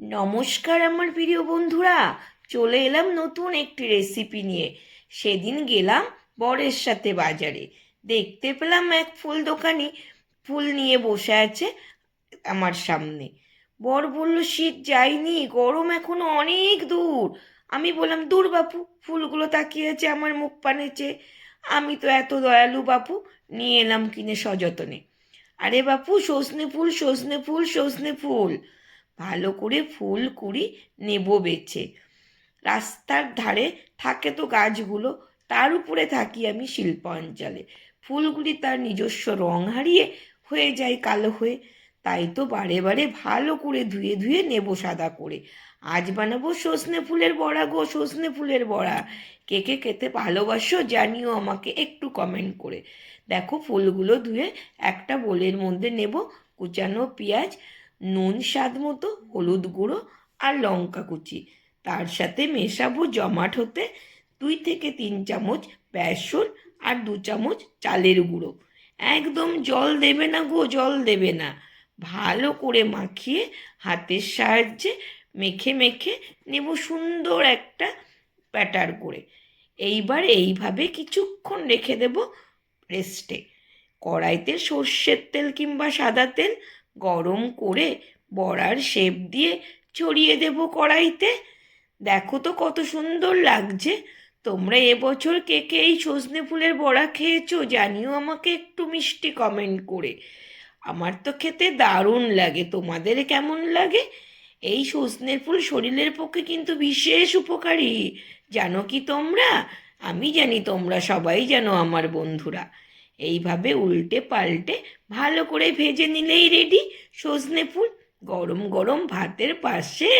নমস্কার আমার প্রিয় বন্ধুরা, চলে এলাম নতুন একটি রেসিপি নিয়ে। সেদিন গেলাম বরের সাথে বাজারে। দেখতে পেলাম এক ফুল দোকানি ফুল নিয়ে বসে আছে আমার সামনে। বর বলল, শীত যায়নি, গরম এখনও অনেক দূর। আমি বললাম, দূর বাপু, ফুলগুলো তাকিয়ে আছে আমার মুখ পানেছে আমি তো এত দয়ালু বাপু, নিয়ে এলাম কিনে সযতনে। আরে বাপু, সজনে ফুল সজনে ফুল সজনে ফুল। ভালো করে ফুল কুড়ি নেব বেছে। রাস্তার ধারে থাকে তো গাছগুলো, তার উপরে থাকি আমি শিল্প অঞ্চলে ফুলগুলি তার নিজস্ব রং হারিয়ে হয়ে যায় কালো হয়ে, তাই তো বারে বারে ভালো করে ধুয়ে ধুয়ে নেব সাদা করে। আজ বানাবো সজনে ফুলের বড়া গো, সজনে ফুলের বড়া। কে কে খেতে ভালোবাসো জানিও আমাকে একটু কমেন্ট করে। দেখো ফুলগুলো ধুয়ে একটা বোলের মধ্যে নেব, কুচানো পেঁয়াজ নুন স্বাদ মতো, হলুদ গুঁড়ো আর লঙ্কা কুচি। তার সাথে মেশাবো জমাট হতে দুই থেকে তিন চামচ বেসন আর দু চামচ চালের গুঁড়ো। একদম জল দেবে না গো, জল দেবে না। ভালো করে মাখিয়ে হাতের সাহায্যে মেখে মেখে নেব সুন্দর একটা ব্যাটার করে। এইবার এইভাবে কিছুক্ষণ রেখে দেব রেস্টে। কড়াইতে সর্ষের তেল কিংবা সাদা তেল গরম করে বড়ার শেপ দিয়ে ছড়িয়ে দেব কড়াইতে। দেখো তো কত সুন্দর লাগছে। তোমরা এবছর কে কে এই সজনে ফুলের বড়া খেয়েছো জানিও আমাকে একটু মিষ্টি কমেন্ট করে। আমার তো খেতে দারুণ লাগে, তোমাদের কেমন লাগে? এই সজনের ফুল শরীরের পক্ষে কিন্তু বিশেষ উপকারী, জানো কি তোমরা? আমি জানি তোমরা সবাই জানো আমার বন্ধুরা। এইভাবে উল্টে পাল্টে ভালো করে ভেজে নিলেই রেডি সজনে ফুল, গরম গরম ভাতের পাশে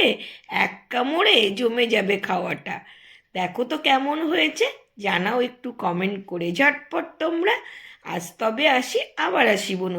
এক কামড়ে জমে যাবে খাওয়াটা। দেখো তো কেমন হয়েছে, জানাও একটু কমেন্ট করে। ঝটপট তোমরা। আজ তবে আসি, আবার আসিব নতুন